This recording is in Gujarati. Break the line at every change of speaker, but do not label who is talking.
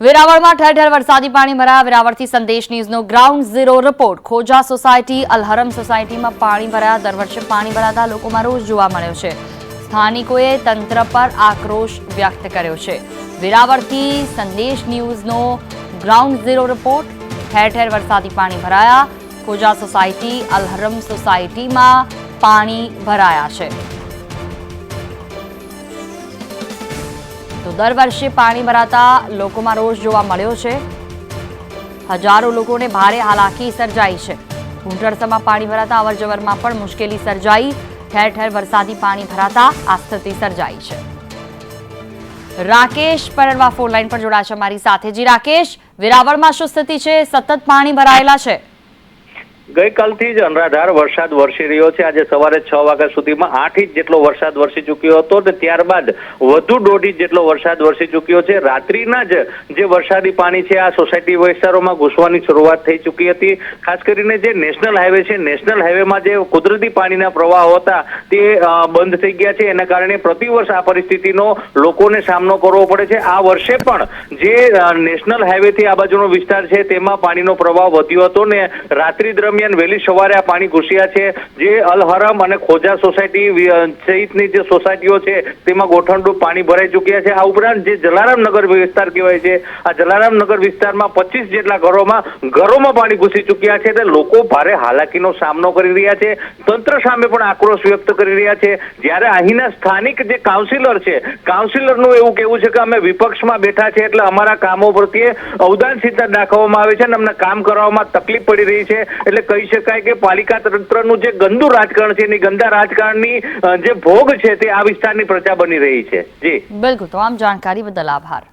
વેરાવળમાં ઠેર ઠેર વરસાદી પાણી ભરાયા. વેરાવળથી Sandesh ન્યૂઝનો ground zero report. Khoja society, Alharam સોસાયટીમાં પાણી ભરાયા. દર વર્ષે પાણી ભરાતા લોકોમાં રોષ જોવા મળ્યો છે. સ્થાનિકોએ તંત્ર પર આક્રોશ વ્યક્ત કર્યો છે. વેરાવળથી સંદેશ ન્યૂઝનો ગ્રાઉન્ડ ઝીરો રિપોર્ટ. ઠેર ઠેર વરસાદી પાણી ભરાયા. ખોજા સોસાયટી, અલહરમ સોસાયટીમાં પાણી ભરાયા છે. તો દર વર્ષે પાણી ભરાતા લોકોમાં રોષ જોવા મળ્યો છે. હજારો લોકોને ભારે હાલાકી સર્જાઈ છે. ઘૂંટણસમાં પાણી ભરાતા અવરજવરમાં પણ મુશ્કેલી સર્જાઈ. ઠેર ઠેર વરસાદી પાણી ભરાતા આ સ્થિતિ સર્જાઈ છે. રાકેશ પરણવા ફોન લાઈન પર જોડાશે અમારી સાથે. જી રાકેશ, વેરાવળમાં શું સ્થિતિ છે? સતત પાણી ભરાયેલા છે.
ગઈકાલથી જ અનરાધાર વરસાદ વરસી રહ્યો છે. આજે સવારે છ વાગ્યા સુધીમાં આઠ ઇંચ જેટલો વરસાદ વરસી ચૂક્યો હતો અને ત્યારબાદ વધુ દોઢ ઇંચ જેટલો વરસાદ વરસી ચૂક્યો છે. રાત્રિના જ જે વરસાદી પાણી છે, આ સોસાયટી વિસ્તારોમાં ઘૂસવાની શરૂઆત થઈ ચૂકી હતી. ખાસ કરીને જે નેશનલ હાઈવે છે, નેશનલ હાઈવેમાં જે કુદરતી પાણીના પ્રવાહો હતા, તે બંધ થઈ ગયા છે. એના કારણે પ્રતિવર્ષ આ પરિસ્થિતિનો લોકોને સામનો કરવો પડે છે. આ વર્ષે પણ જે નેશનલ હાઈવેથી આ બાજુનો વિસ્તાર છે, તેમાં પાણીનો પ્રવાહ વધ્યો હતો ને રાત્રિ દરમિયાન વહેલી સવારે આ પાણી ઘૂસ્યા છે. જે અલહરમ અને ખોજા સોસાયટી સહિતની જે સોસાયટીઓ છે, તેમાં ગોઠણડૂબ પાણી ભરાઈ ચૂક્યા છે. આ ઉપરાંત જે જલારામ નગર વિસ્તાર કહેવાય છે, આ જલારામ નગર વિસ્તારમાં પચીસ જેટલા ઘરોમાં ઘરોમાં પાણી ઘૂસી ચૂક્યા છે. એટલે લોકો ભારે હાલાકીનો સામનો કરી રહ્યા છે. તંત્ર સામે પણ આક્રોશ વ્યક્ત કરી રહ્યા છે. જ્યારે અહીંના સ્થાનિક જે કાઉન્સિલર છે, કાઉન્સિલરનું એવું કહેવું છે કે અમે વિપક્ષમાં બેઠા છે એટલે અમારા કામો પ્રત્યે અવદાનશીલતા દાખવવામાં આવે છે અને અમને કામ કરવામાં તકલીફ પડી રહી છે. એટલે કહી શકાય કે પાલિકા તંત્રનું જે ગંદુ રાજકારણ છે, એની ગંદા રાજકારણની જે ભોગ છે તે આ વિસ્તારની પ્રજા બની રહી છે. જી.
બિલકુલ. તમામ જાણકારી બદલ આભાર.